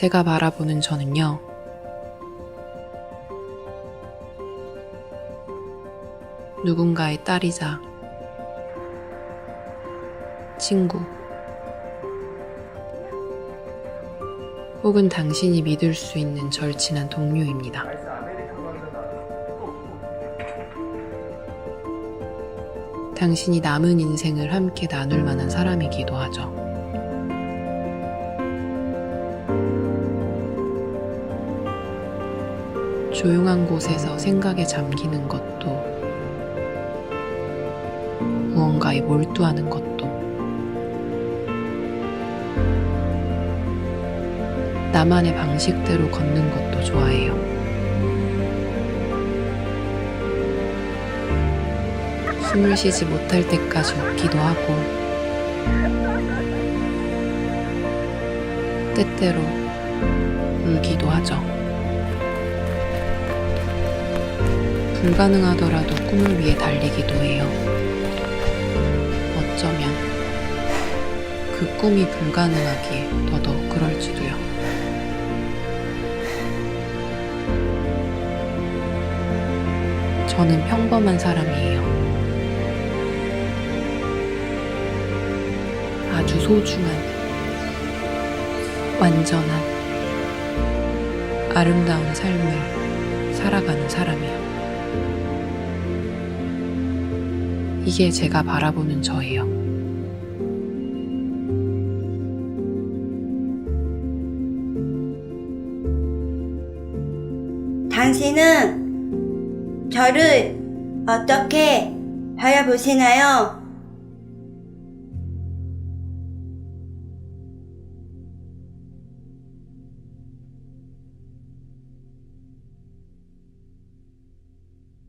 제가 바라보는 저는요. 누군가의 딸이자 친구 혹은 당신이 믿을 수 있는 절친한 동료입니다. 당신이 남은 인생을 함께 나눌 만한 사람이기도 하죠. 조용한 곳에서 생각에 잠기는 것도, 무언가에 몰두하는 것도, 나만의 방식대로 걷는 것도 좋아해요. 숨을 쉬지 못할 때까지 웃기도 하고, 때때로 울기도 하죠. 불가능하더라도 꿈을 위해 달리기도 해요. 어쩌면 그 꿈이 불가능하기에 더더욱 그럴지도요. 저는 평범한 사람이에요. 아주 소중한, 완전한, 아름다운 삶을 살아가는 사람이요. 이게 제가 바라보는 저예요. 당신은 저를 어떻게 바라보시나요?